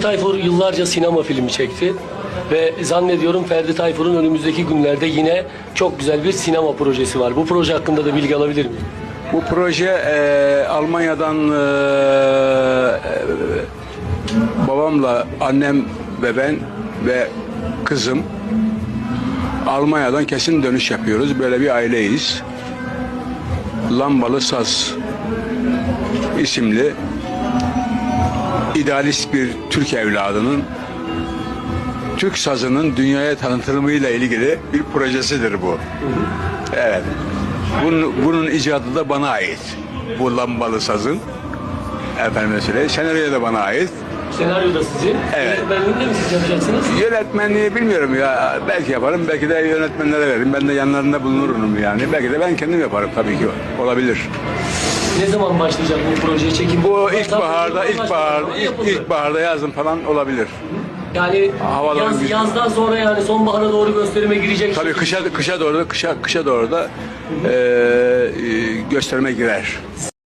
Tayfur yıllarca sinema filmi çekti ve zannediyorum Ferdi Tayfur'un önümüzdeki günlerde yine çok güzel bir sinema projesi var. Bu proje hakkında da bilgi alabilir miyim? Bu proje e, Almanya'dan e, e, babamla annem ve ben ve kızım Almanya'dan kesin dönüş yapıyoruz. Böyle bir aileyiz. Lambalı Saz isimli idealist bir Türk evladının Türk sazının dünyaya tanıtılımıyla ilgili bir projesidir bu. Evet. Bunun, bunun icadı da bana ait. Bu lambalı sazın. Efendim söyleyeyim. Senaryo da bana ait. Senaryo da sizin. Evet. Yönetmenliğini de mi siz yapacaksınız? Yönetmenliği bilmiyorum ya. Belki yaparım. Belki de yönetmenlere veririm. Ben de yanlarında bulunurum yani. Belki de ben kendim yaparım tabii ki. Olabilir. Ne zaman başlayacak bu proje çekim? Bu ilkbaharda, ilkbaharda, ilk, ilkbaharda yazın falan olabilir. Yani Havalar yaz, güzel. yazdan sonra yani sonbahara doğru gösterime girecek. Tabii kışa kışa doğru da kışa kışa doğru da e, gösterime girer.